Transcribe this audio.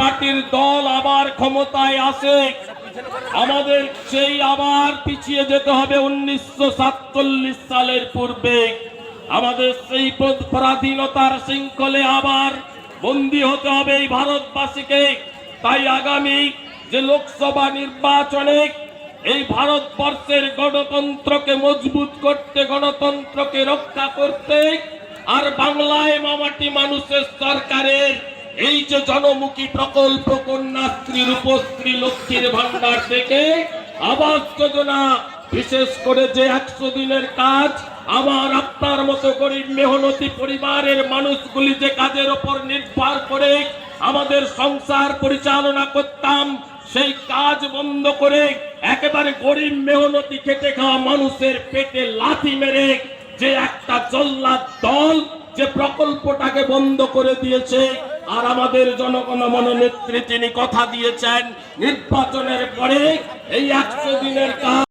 পার্টির দল আবার ক্ষমতায় আসে। আমাদের সেই আবার পিছিয়ে যেতে হবে উনিশশো সাতচল্লিশ সালের পূর্বে। আমাদের সেই পরাধীনতার শৃঙ্খলে আবার বন্দী হতে হবে এই ভারতবাসীকে। তাই আগামী যে লোকসভা নির্বাচনে এই ভারতবর্ষের গণতন্ত্রকে মজবুত করতে, গণতন্ত্রকে রক্ষা করতে আর বাংলায় মামাটি মানুষের সরকারের এই যে জনমুখী প্রকল্প কন্যাশ্রী রূপশ্রী, লক্ষ্মীর ভান্ডার থেকে আবাস যোজনা, বিশেষ করে যে একশো দিনের কাজ, আমার আপনার মতো গরিব মেহনতি পরিবারের মানুষগুলি যে কাজের ওপর নির্ভর করে আমাদের সংসার পরিচালনা করতাম, সেই কাজ বন্ধ করে একেবারে গরিব মেহনতি খেটে খাওয়া মানুষের পেটে লাথি মেরে যে একটা জল্লাদ দল যে প্রকল্পটাকে বন্ধ করে দিয়েছে আর আমাদের জনগণ মনোনেত্রী তিনি কথা দিয়েছেন নির্বাচনের পরে এই একশো দিনের কাজ